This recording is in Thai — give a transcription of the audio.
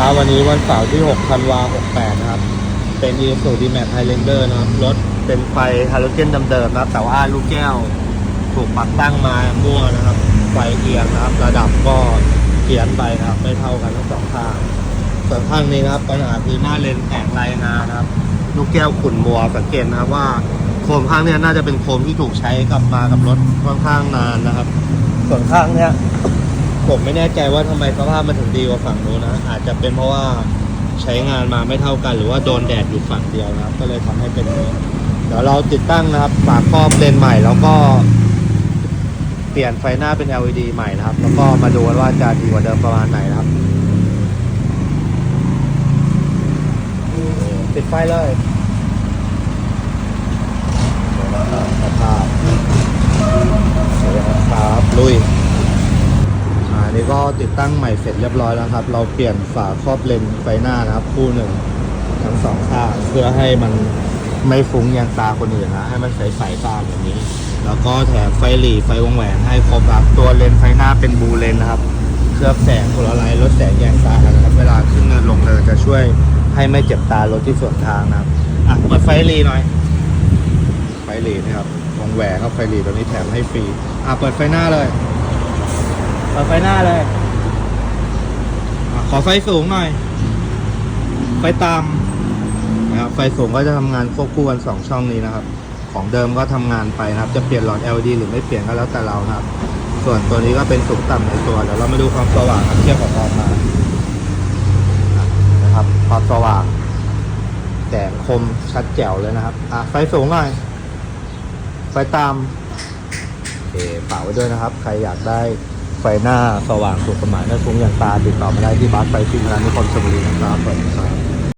ค้าวันนี้วันเสาร์ที่6ธันวา68 นะครับ เป็น i s u d m a x Highlander นะครับรถเป็นไฟฮาโลเจนเดิมๆนะครับ แต่ว่าลูกแก้วถูกปักตั้งมามั่วนะครับ ไฟเอียงนะครับ ระดับก็เพี้ยนไปนะครับ ไม่เท่ากันทั้งสองข้างส่วนข้างนี้นะครับปัญหาคือหน้าเลนแตกลายงานะครับ ลูกแก้วขุ่นมัวสังเกตนะครับว่าโคมข้างเนี้ยน่าจะเป็นโคมที่ถูกใช้กับมากับรถค่อนข้างนานนะครับ ส่วนข้างเนี้ย ผมไม่แน่ใจว่าทำไมสภาพมันถึงดีกว่าฝั่งนู้นนะ อาจจะเป็นเพราะว่าใช้งานมาไม่เท่ากัน หรือว่าโดนแดดอยู่ฝั่งเดียวนะครับ ก็เลยทำให้เป็นนี้เดี๋ยวเราติดตั้งนะครับฝาครอบเลนใหม่แล้วก็ เปลี่ยนไฟหน้าเป็น LED ใหม่นะครับ แล้วก็มาดูว่าจะดีกว่าเดิมประมาณไหนนะครับ ปิดไฟเลยสภาพสวัสดีครับลุย อ่าอั นี้ก็ติดตั้งใหม่เสร็จเรียบร้อยแล้วครับ เราเปลี่ยนฝาครอบเลนไฟหน้านะครับ คู่หนึ่งทั้งสองข้างเพื่อให้มันไม่ฟุ้งยางตาคนอื่นนะให้มันใสๆตาแบบนี้ แล้วก็แถมไฟหลีไฟวงแหวนให้ครบครับตัวเลนไฟหน้าเป็นบูเลนนะครับ เคลือบแสงโพลาไรลดแสงแยงตานะครับเวลาขึ้นเนินลงเนินจะช่วยให้ไม่เจ็บตารถที่สวนทางนะครับอะเปิดไฟหลีหน่อย ไฟหลีนะครับวงแหวนครับไฟหลีตัวนี้แถมให้ฟรีอะเปิดไฟหน้าเลย เปิดไฟหน้าเลยอะขอไฟสูงหน่อย ไฟตามนะครับ ไฟสูงก็จะทำงานควบคู่กันสองช่องนี้นะครับ ของเดิมก็ทำงานไปนะครับ จะเปลี่ยนหลอด LED หรือไม่เปลี่ยนก็แล้วแต่เรานะครับ ส่วนตัวนี้ก็เป็นสูงต่ำในตัว เดี๋ยวเรามาดูความสว่างครับเทียบกับออกมานะครับ ความสว่างแสงคมชัดแจ๋วเลยนะครับ อะไฟสูงหน่อย ไฟตามโอเคฝากไว้ด้วยนะครับ ใครอยากได้ ไฟหน้าสว่างถูกกฎหมายไม่ฟุ้งอย่างตาติดต่อมาได้ที่บัสไฟฟินร้านนิคมชลบุรีนะครับสวัสดีครับ